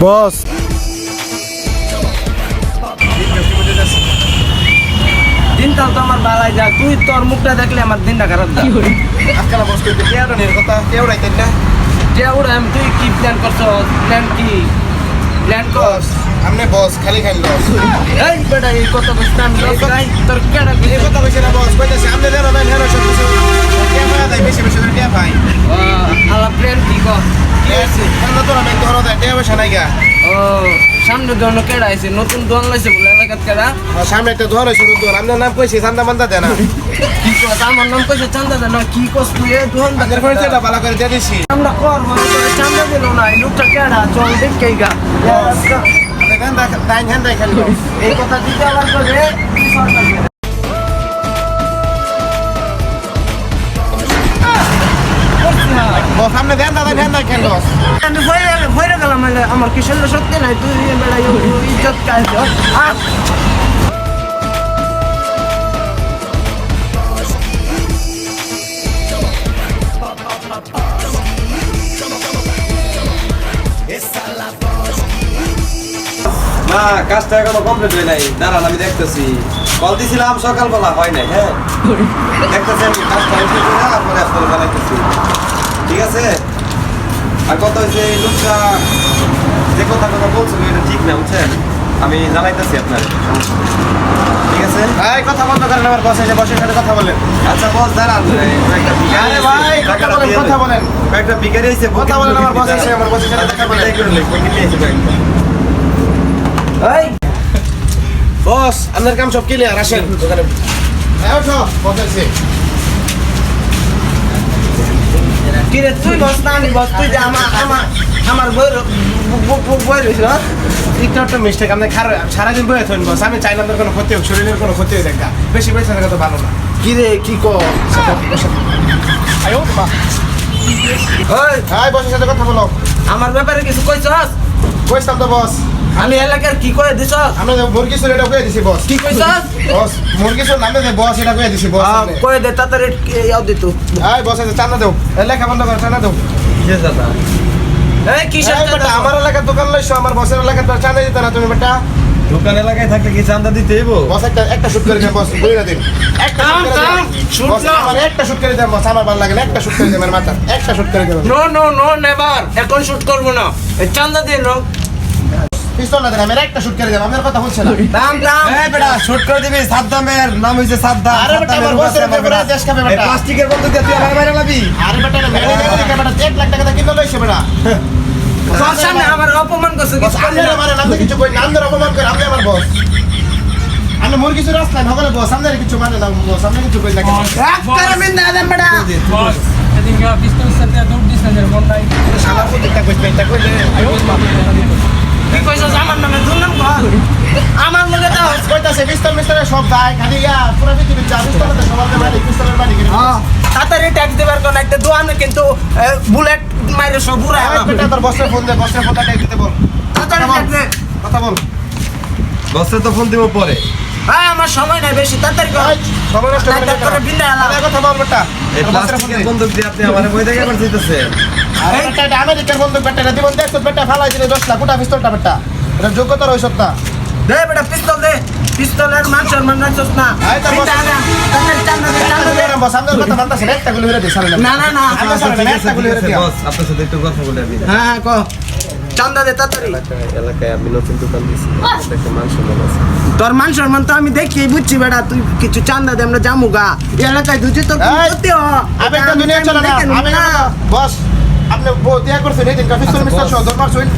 বস। দিনকাল তো আমার বালাই যা তুই তোর মুখটা দেখলে আমার দিনটা খারাপ যা আজকাল বস করতে কেউ নেই কথা। কেউ রাইতেন না? আমি তুই কি প্ল্যান করছ প্ল্যান কি? প্ল্যান কর। বস আপনি বস খালি খালি লস এই বেটা এই কথা বলছ না আমি লস খাই তোর কেডা এই কথা কইছে না বস কইতাছে আপনি দেন না হেরো সব কিছু। কে পায় দেয়? বেশি বেশি করে কে পাই আলা প্ল্যান কি কর কি আছে আমরা তো আমি ধরো দেয় কে বসে নাই গা ও সামনে দোনো কেডা আছে নতুন দোন লাইছে বলে এলাকাত কেডা? সামনে একটা ধর শুরু তো আপনার নাম কইছি চান্দা মান্দা দেনা কি কস? আমার নাম কইছে চান্দা দা না কি কস তুই? এ দোন আপনার পরিচয়টা ভালো করে দিয়ে দিছি। আমরা কর মনে করে চান্দা দিল না। এই লোকটা কেডা? চল গা। দাইন হ্যান দাই এই কথা দিতে আবার করে কি সরকার আপনি দেন দাদা দাই খেল বস আমি ভয়ে ভয়ে গেলাম মানে আমার কিশোর সত্যি নাই তুই বেড়া ইজ্জত কাজ না কাজটা এখনও কমপ্লিট হয় নাই। দাঁড়ান আমি দেখতেছি। কল দিছিলাম সকালবেলা হয় নাই হ্যাঁ? দেখতেছি আমি কাজটা করে তারপরে আপনার বানাইতেছি ঠিক আছে? আর কত হয়েছে এই লোকটা যে কথা কথা বলছিল এটা ঠিক না বুঝছেন? আমি জানাইতেছি আপনার ঠিক আছে? এই কথা বন্ধ করেন আমার বস এসে বসে সাথে কথা বলেন। আচ্ছা বস দাঁড়ান আরে আছে, ভাই কথা বলেন কথা বলেন। কয়েকটা ভিখারি আছে কথা বলেন আমার বস এসে আমার বসের সাথে দেখা বলেন। এই। বস আপনার কাম সব ক্লিয়ার আসেন। দোকানে ওঠো বস এসে কিরে তুই বস না আমি বস তুই যে আমার আমার আমার বই বই রয়েছে এটা একটা মিস্টেক আমি খারাপ সারাদিন বইয়ে থাকেন বস। আমি চাইলাম তোর কোনো ক্ষতি হোক শরীরের কোনো ক্ষতি হয়ে দেখা। বেশি পয়সা থাকা তো ভালো না। কিরে কি কো আয়ো মা। হাই বসের সাথে কথা বলো। আমার ব্যাপারে কিছু কইছস কইতাম তো বস। আমি এলাকার কি কয়ে দিছস আমি মুরগি চুরি এটা কয়ে দিছি বস। কি কইছস বস মুরগি চুরি নামে দে বস এটা কয়ে দিছি বস কয়ে দে তাড়াতাড়ি ইয়াও দিত হাই বস আছে চান্দা দেও। লেখা বন্ধ কর চান্দা দেও। এই কিসের এই বেটা আমার এলাকার দোকান লইছো আমার বসের এলাকার তো চান্দা দিতে না তুমি বেটা। দোকান এলাকায় থাকলে কি চান্দা দিতে হইব? বস একটা একটা শুট করে দেন বস বইরা দিন। একটা শুট করে দেন। বস না। আমার একটা শুট করে দেন বস আমার ভালো লাগে না একটা শুট করে দেন আমার মাথা। একটা শুট করে দেন। নো নো নো নেভার এখন শুট করব না। এই চান্দা দিয়ে লোক পিস্তল না দেন আমার একটা শুট করে দেন আমার কথা বলছে না। দাম দাম। এই বেটা শুট করে দিবি সাদ্দামের নাম হইছে সাদ্দাম আরে বেটা, আমার বসের উপরে পুরা দেশ খাবে বেটা। প্লাস্টিকের বন্দুক দিয়ে তুই আমার বাইরে লাবি। আরে বেটা না মেরে মেরে দিকে বেটা 1 লাখ টাকা কিনে লইছে বেটা। তোর সামনে আমার অপমান করছে বস কিছু আমি করলি না। মানে নাম কিছু কই নাম ধরে অপমান করে আমি আমার বস। আমি মুরগি চুরি আসলাম হগলে বস সামনে কিছু মানে না বস সামনে কিছু কই না এক করে মিন না। দেন বেটা। বস এদিকে পিস্তল সাথে দৌড় দিস না মন নাই। শালা প্রত্যেকটা কইতে এটা কইলে আয়ো মা কি কইছস? আমার নামে দুর্নাম কর। আমার লগে দাও কইতাছে পিস্তল মিস্তলে সব গায় খালি ইয়া পুরো পৃথিবী চা পিস্তলতে সবার মালিক পিস্তলের মালিক হ্যাঁ তাড়াতাড়ি ট্যাক্স দেবার কোন একটা দোয়ানে কিন্তু বুলেট মাইরে সব আরে বেটা তোর বসের ফোন দে বসের ফোনটা দিতে বল। কথা বল। বসে তো ফোন দিব পরে। হ্যাঁ আমার সময় নাই বেশি তাড়াতাড়ি কর। সবার নষ্ট করে তাড়াতাড়ি বিন্দা এলাম। আরে কথা বল বেটা। এই। প্লাস্টিকের বন্দুক দিয়ে আপনি আমার বই দেখে আবার দিতেছে আরে বেটা এটা আমেরিকার বন্ধু বেটা জীবন দেখছ বেটা ফালাই দিলে 10 লাখ কোটা পিস্তলটা বেটা। এটা যোগ্যতা রইছত না দে বেটা পিস্তল দে। পিস্তলের মান সম্মান রাখছস না। তার না না না না। হ্যাঁ হ্যাঁ মান সম্মান আছে। তোর মান সম্মান তো আমি দেখি বুঝছি বেটা তুই কিছু চান্দা দে আমরা জামুগা এই এলাকায় দুজি তো না বস আপনি বউ দিয়া করছেন এই দিন কাফি আচ্ছা, মিস্টার সহ দরবার শুইন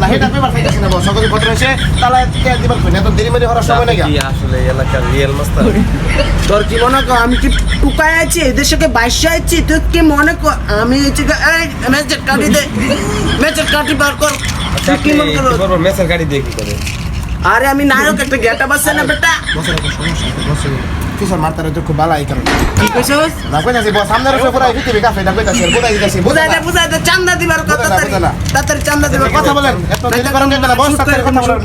না হেটা পেপার খাইতেছি না বস ঘটনা এসে তালা দিবার কই না তো দেরি মেরি হওয়ার সময় নাকি? আসলে এলাকার রিয়েল মাস্টার? তোর কি মনে কর আমি কি টুকায় আছি? এদেশকে বাইশে আছি? তুই কি মনে কর আমি হচ্ছে এই কাটি দে কাটি বার কর। তুই কি মনে করো? মেসের গাড়ি দিয়ে কি করে? আরে আমি নায়ক একটা গেটা বাসছে না বেটা? বসের সমস্যা আছে বস কিসের মারতার তো খুব ভালো এই কি কইছস না কইতাছি বস সামনের উপরে পুরো পৃথিবী কাছে না কইতাছি বুঝাই দিতাছি বুঝাই দে বুঝাই দে চান্দা দিবার কথা। তাড়াতাড়ি চান্দা দিবার কথা বলেন এত দেরি করেন না বস তাড়াতাড়ি কথা বলেন।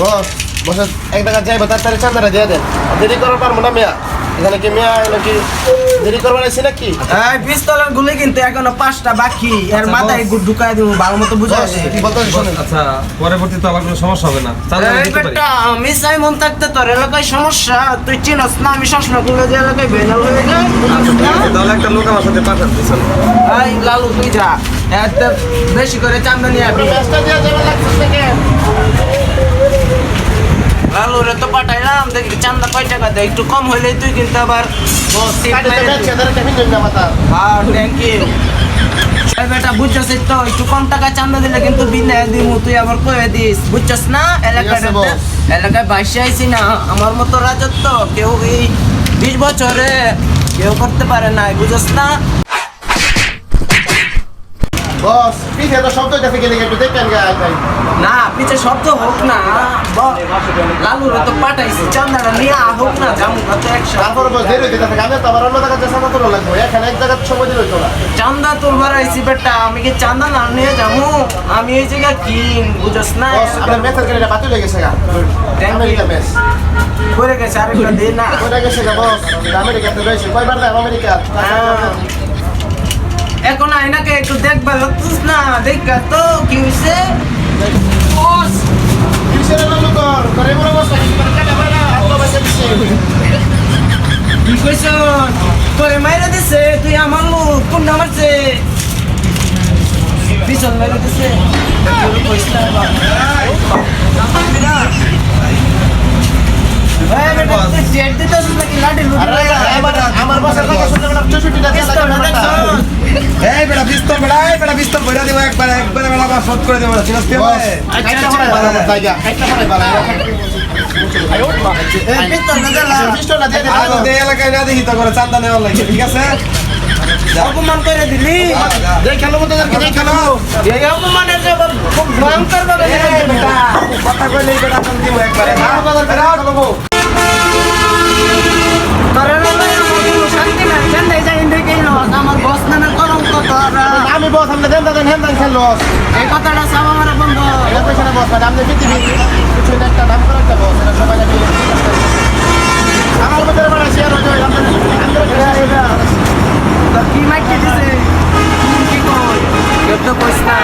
বস বস এক টাকা যাইবো তাড়াতাড়ি চান্দাটা দিয়ে দেন দেরি করার পারব না মিয়া। এখানে কি মেয়ে নাকি দেরি করবার আছে নাকি? এই গুলি কিন্তু এখনও পাঁচটা বাকি। এর আচ্ছা, মাথায়। ঢুকাই ভালো মতো বুঝা কি বলতে আচ্ছা পরবর্তীতে কোনো সমস্যা হবে না। আমি এই বেটা আমি চাই মন থাকতে তোর এলাকায় সমস্যা তুই চিনস না আমি সবসময় করলে যে এলাকায় বেনাল হয়ে যায়। তাহলে একটা লোক আমার সাথে পাঠান এই লালু তুই যা। এত বেশি করে চান্দা নিয়ে আবি। ব্যস্ত দিয়ে যাবে লাগছে থেকে লালু রে তো পাঠাইলাম দেখি চান্দা কয় টাকা দেয়? একটু কম হইলে তুই কিন্তু আবার থ্যাংক ইউ বেটা বুঝছস তো একটু কম টাকা চান্দা দিলে কিন্তু বিনা দিমু তুই আবার কয়ে দিস। বুঝছস না? এলাকায় এলাকায় বাইশে আইছি না আমার মতো রাজত্ব কেউ এই বিশ বছরে কেউ করতে পারে না বুঝছস না? বস পিঠে তো শব্দ দেখে গেলে একটু দেখেন ভাই। না পিছে শব্দ হোক না লালুরে তো পাঠাইছি চান্দাটা নিয়ে হোক না জামু কত একশো তারপর বস দেরি হইতে থাকে আমি তো আবার অন্য জায়গায় চেষ্টা করতে লাগবো এখানে এক জায়গায় সময় দিলে তো চান্দা তুলবার আইছি বেটা আমি কি চান্দা না নিয়ে যাব? আমি এই জায়গা কিং বুঝছস না আপনার মেথের গাড়িটা বাতিল হয়ে গেছে গা। America mess. করে গেছে আরেকটা দে না। কোথায় গেছে গা বস। আমেরিকাতে রয়েছে কয়বার দেয় আমেরিকা? হ্যাঁ। এখন আয়নাকে একটু দেখবার হচ্ছিস না দেখা তো কি হয়েছে কি কইছ? তোরে মাইরা দিছে তুই আমার লোক কোনটা মারছে? পিছন মাইরা দিছে। তোর কইছ না বাবা। এই বেটা, তুই টের দিতেছিস নাকি? লাঠি লুটি আরে লাগা? আমার আমার বসের শুনতে বেটা 64 টাকা এই বেটা পিস্তল বেটা এই বেটা পিস্তল ভরে দেবো একবার একবারে বেটা আবার শট করে দেবো তুই বস আমারে? আচ্ছা আচ্ছা ভালো জায়গা। একটা ভালো ভালো এই পিস্তলটা দিলা। পিস্টলটা দিয়ে আর দে তো এই এলাকায় না দেখি তো করে চান্দা নেওয়ার লাগে ঠিক আছে? অপমান করে দিলি। দেখ খেলো মতো দেখ দেখ খেলো। এই অপমানের যে খুব ভয়ঙ্কর ভাবে বেটা কথা কইলে বেটা আমি দিব একবারে। ভালো বাজার করে তোরা না আমার শান্তি নাই। কেন যাই দেখে আমার বস আমি বস, আমরা দেন দেন হেন দেন খেলো। এই কথাটা সব আমার বন্ধ এটা পেছনে বস মানে আমরা পৃথিবী কিছু একটা নাম করে একটা বস, এটা সবাই জানি। আমার মধ্যে মানে শেয়ার হয়ে যায় আমরা কি মাইকে দিছে? তুই কি কই? কেউ তো কইস না।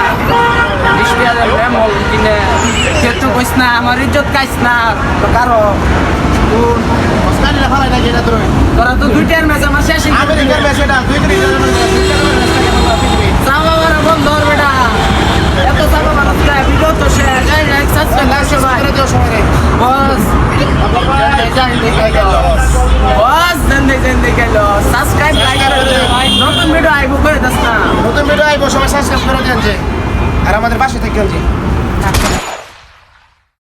বিশ পেঁয়াজের রেমল কিনে। কেউ তো কইস না, আমার ইজ্জত কাইস না। কারও? অস্ট্রেলিয়া ফালাই নাকি এটা তুই তোরা তো দুইটার ম্যাচ আমার শেষ আমেরিকার ম্যাচ এটা দুই কোটি চাপা মারা বন্ধ বেটা এত সাবা মারা ভিডিও তো শেষ। সাবস্ক্রাইব সবাই